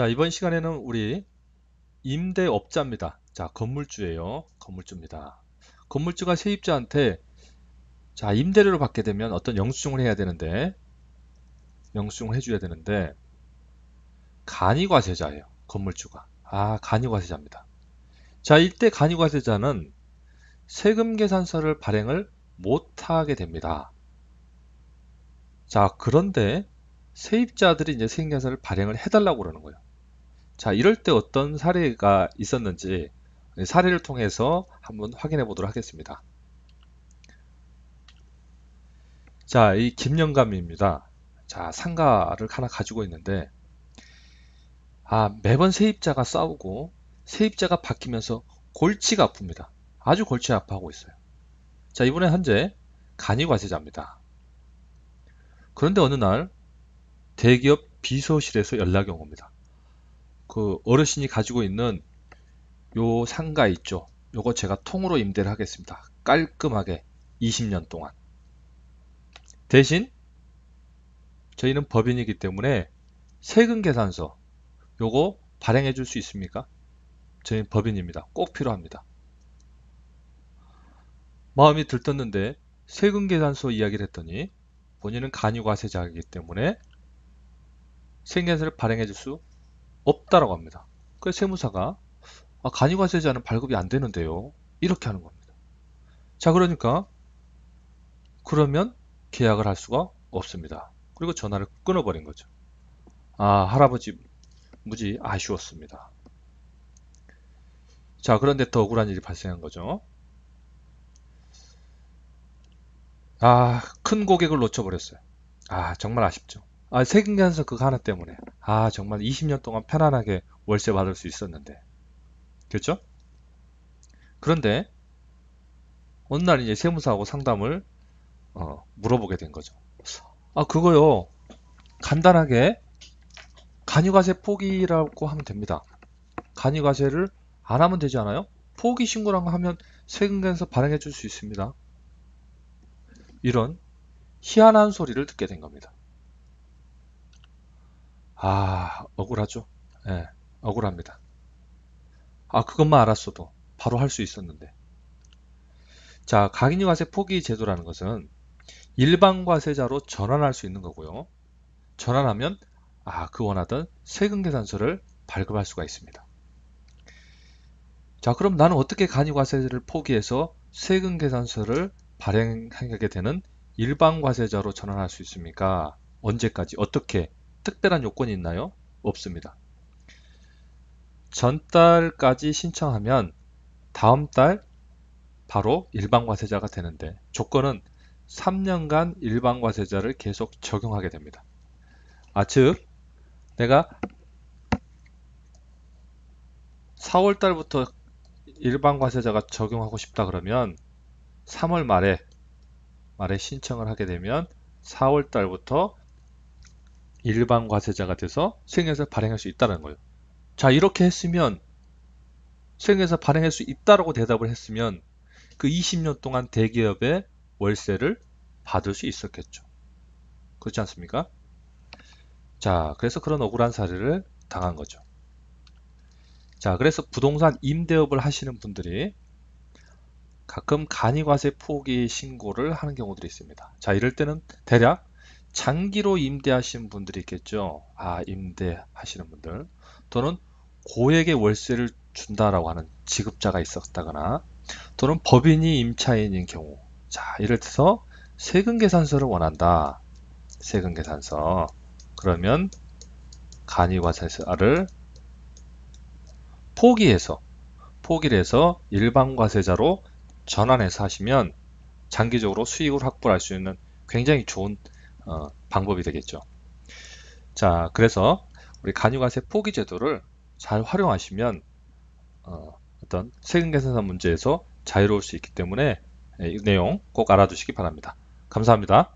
자, 이번 시간에는 우리 임대업자입니다. 자, 건물주예요. 건물주입니다. 건물주가 세입자한테 자, 임대료를 받게 되면 어떤 영수증을 해야 되는데 영수증을 해줘야 되는데 간이과세자예요. 건물주가. 아, 간이과세자입니다. 자, 이때 간이과세자는 세금 계산서를 발행을 못하게 됩니다. 자, 그런데 세입자들이 이제 세금 계산서를 발행을 해달라고 그러는 거예요. 자, 이럴 때 어떤 사례가 있었는지 사례를 통해서 한번 확인해 보도록 하겠습니다. 자, 이 김영감입니다. 자, 상가를 하나 가지고 있는데 아, 매번 세입자가 싸우고 세입자가 바뀌면서 골치가 아픕니다. 아주 골치 아파하고 있어요. 자, 이번에 현재 간이과세자입니다. 그런데 어느 날 대기업 비서실에서 연락이 온 겁니다. 그 어르신이 가지고 있는 요 상가 있죠. 요거 제가 통으로 임대를 하겠습니다. 깔끔하게 20년 동안. 대신 저희는 법인이기 때문에 세금 계산서 요거 발행해 줄 수 있습니까? 저희는 법인입니다. 꼭 필요합니다. 마음이 들떴는데 세금 계산서 이야기를 했더니 본인은 간유과세자이기 때문에 세금 계산서를 발행해 줄 수 없다라고 합니다. 그래서 세무사가 아, 간유과세자는 발급이 안 되는데요. 이렇게 하는 겁니다. 자 그러니까 그러면 계약을 할 수가 없습니다. 그리고 전화를 끊어버린 거죠. 아 할아버지 무지 아쉬웠습니다. 자 그런데 더 억울한 일이 발생한 거죠. 아 큰 고객을 놓쳐버렸어요. 아 정말 아쉽죠. 아 세금계산서 그거 하나 때문에 아 정말 20년 동안 편안하게 월세 받을 수 있었는데 그렇죠? 그런데 어느 날 이제 세무사하고 상담을 어, 물어보게 된 거죠. 아 그거요 간단하게 간이과세 포기라고 하면 됩니다. 간이과세를 안 하면 되지 않아요? 포기 신고라고 하면 세금계산서 발행해 줄 수 있습니다. 이런 희한한 소리를 듣게 된 겁니다. 아 억울하죠? 예, 네, 억울합니다. 아 그것만 알았어도 바로 할 수 있었는데 자 각인과세 포기 제도라는 것은 일반 과세자로 전환할 수 있는 거고요. 전환하면 아, 그 원하던 세금 계산서를 발급할 수가 있습니다. 자, 그럼 나는 어떻게 간이과세를 포기해서 세금 계산서를 발행하게 되는 일반 과세자로 전환할 수 있습니까? 언제까지? 어떻게? 특별한 요건이 있나요? 없습니다. 전달까지 신청하면 다음 달 바로 일반 과세자가 되는데 조건은 3년간 일반 과세자를 계속 적용하게 됩니다. 아, 즉 내가 4월 달부터 일반 과세자가 적용하고 싶다 그러면 3월 말에 말에 신청을 하게 되면 4월 달부터 일반 과세자가 돼서 수행해서 발행할 수 있다는 거예요. 자 이렇게 했으면 수행해서 발행할 수 있다라고 대답을 했으면 그 20년 동안 대기업의 월세를 받을 수 있었겠죠. 그렇지 않습니까? 자, 그래서 그런 억울한 사례를 당한 거죠. 자, 그래서 부동산 임대업을 하시는 분들이 가끔 간이과세 포기 신고를 하는 경우들이 있습니다. 자, 이럴 때는 대략 장기로 임대하시는 분들이 있겠죠. 아, 임대하시는 분들. 또는 고액의 월세를 준다라고 하는 지급자가 있었다거나 또는 법인이 임차인인 경우 자, 이를 들어서 세금 계산서를 원한다. 세금 계산서. 그러면 간이과세자를 포기해서 포기를 해서 일반 과세자로 전환해서 하시면 장기적으로 수익을 확보할 수 있는 굉장히 좋은 어, 방법이 되겠죠. 자, 그래서 우리 간이과세 포기 제도를 잘 활용하시면 어, 떤 세금 계산서 문제에서 자유로울 수 있기 때문에 이 내용 꼭 알아두시기 바랍니다. 감사합니다.